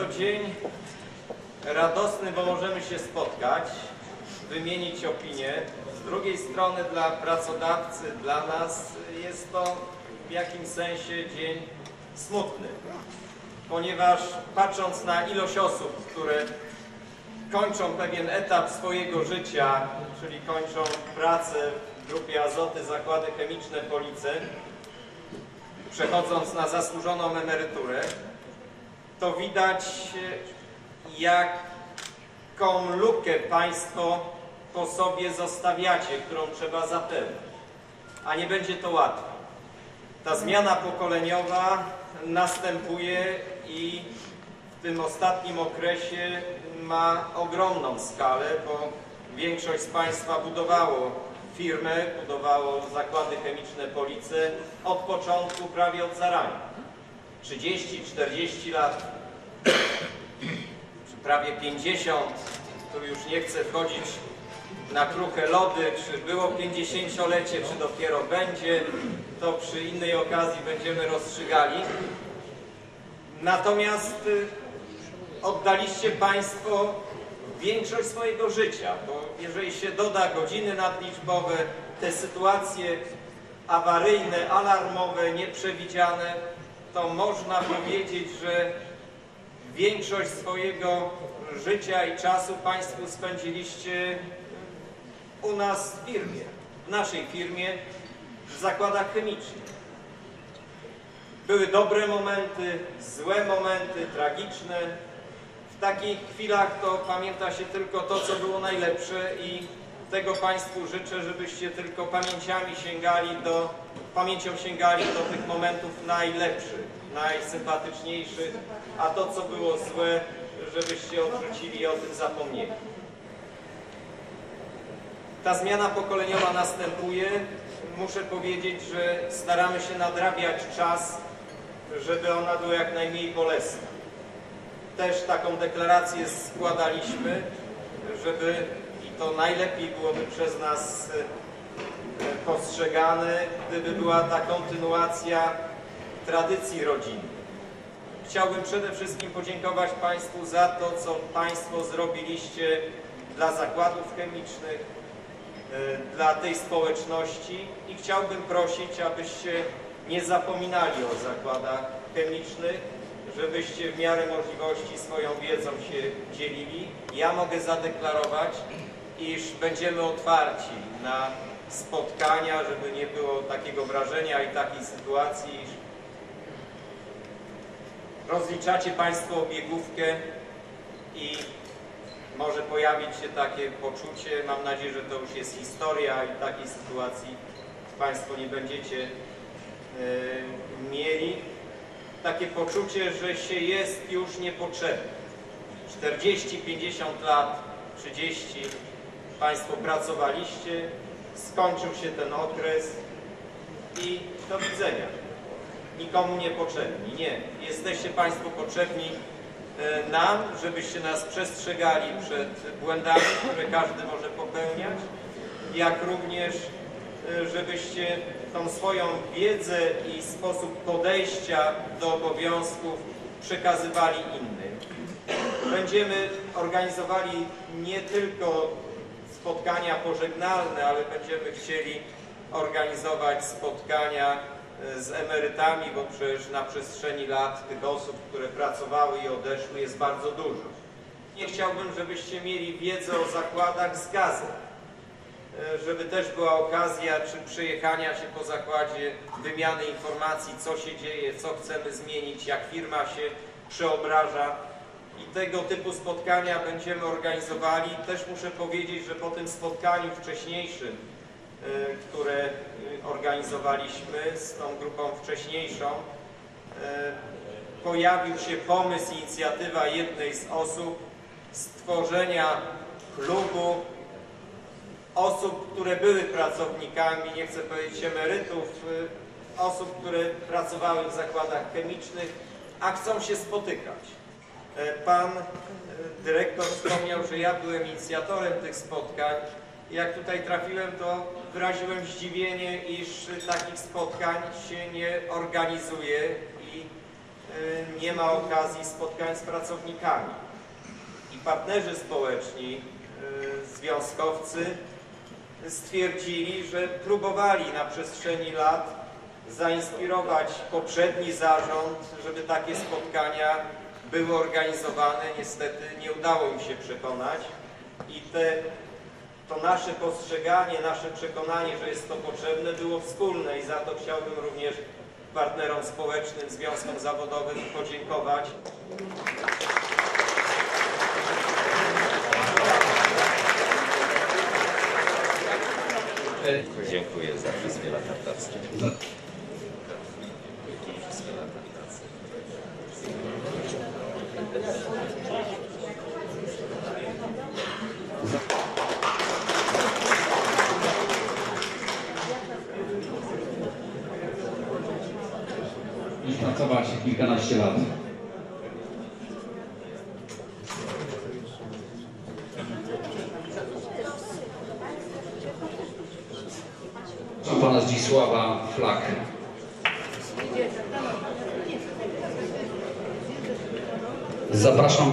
to dzień radosny, bo możemy się spotkać, wymienić opinie. Z drugiej strony dla pracodawcy, dla nas jest to w jakimś sensie dzień smutny, ponieważ patrząc na ilość osób, które kończą pewien etap swojego życia, czyli kończą pracę w grupie Azoty Zakłady Chemiczne Police, przechodząc na zasłużoną emeryturę, to widać jaką lukę Państwo po sobie zostawiacie, którą trzeba zapełnić. A nie będzie to łatwe. Ta zmiana pokoleniowa następuje i w tym ostatnim okresie ma ogromną skalę, bo większość z Państwa budowało firmę, budowało zakłady chemiczne Police od początku, prawie od zarania. 30-40 lat, czy prawie 50, tu już nie chcę wchodzić na kruche lody, czy było 50-lecie, czy dopiero będzie, to przy innej okazji będziemy rozstrzygali. Natomiast y, oddaliście Państwo większość swojego życia, bo jeżeli się doda godziny nadliczbowe, te sytuacje awaryjne, alarmowe, nieprzewidziane, to można powiedzieć, że większość swojego życia i czasu Państwo spędziliście u nas w firmie, w naszej firmie, w zakładach chemicznych. Były dobre momenty, złe momenty, tragiczne. W takich chwilach to pamięta się tylko to, co było najlepsze i tego Państwu życzę, żebyście tylko pamięciami sięgali do, pamięcią sięgali do tych momentów najlepszych, najsympatyczniejszych, a to, co było złe, żebyście odrzucili i o tym zapomnieli. Ta zmiana pokoleniowa następuje. Muszę powiedzieć, że staramy się nadrabiać czas, żeby ona była jak najmniej bolesna. Też taką deklarację składaliśmy, żeby i to najlepiej byłoby przez nas e, postrzegane, gdyby była ta kontynuacja tradycji rodzinnej. Chciałbym przede wszystkim podziękować Państwu za to, co Państwo zrobiliście dla zakładów chemicznych, e, dla tej społeczności i chciałbym prosić, abyście nie zapominali o zakładach chemicznych, żebyście w miarę możliwości swoją wiedzą się dzielili. Ja mogę zadeklarować, iż będziemy otwarci na spotkania, żeby nie było takiego wrażenia i takiej sytuacji, iż rozliczacie Państwo obiegówkę i może pojawić się takie poczucie, mam nadzieję, że to już jest historia i takiej sytuacji Państwo nie będziecie yy. Takie poczucie, że się jest już niepotrzebny. 40-50 lat, 30 Państwo pracowaliście, skończył się ten okres i do widzenia. Nikomu nie potrzebni. Nie. Jesteście Państwo potrzebni e, nam, żebyście nas przestrzegali przed błędami, które każdy może popełniać, jak również żebyście tą swoją wiedzę i sposób podejścia do obowiązków przekazywali innym. Będziemy organizowali nie tylko spotkania pożegnalne, ale będziemy chcieli organizować spotkania e, z emerytami, bo przecież na przestrzeni lat tych osób, które pracowały i odeszły jest bardzo dużo. Nie chciałbym, żebyście mieli wiedzę o zakładach z gazet, żeby też była okazja czy przejechania się po zakładzie, wymiany informacji, co się dzieje, co chcemy zmienić, jak firma się przeobraża i tego typu spotkania będziemy organizowali. Też muszę powiedzieć, że po tym spotkaniu wcześniejszym, e, które e, organizowaliśmy z tą grupą wcześniejszą, e, pojawił się pomysł, inicjatywa jednej z osób stworzenia klubu osób, które były pracownikami, nie chcę powiedzieć emerytów, osób, które pracowały w zakładach chemicznych, a chcą się spotykać. E, pan e, dyrektor wspomniał, że ja byłem inicjatorem tych spotkań. Jak tutaj trafiłem, to wyraziłem zdziwienie, iż takich spotkań się nie organizuje i y, nie ma okazji spotkań z pracownikami. I partnerzy społeczni, y, związkowcy stwierdzili, że próbowali na przestrzeni lat zainspirować poprzedni zarząd, żeby takie spotkania były organizowane. Niestety nie udało im się przekonać i te, to nasze postrzeganie, nasze przekonanie, że jest to potrzebne było wspólne i za to chciałbym również partnerom społecznym, związkom zawodowym podziękować. Dziękuję za wszystkie lata pracy. Wszystkie lata pracy. Już pracować kilkanaście lat. Pana Zdzisława Flak. Zapraszam.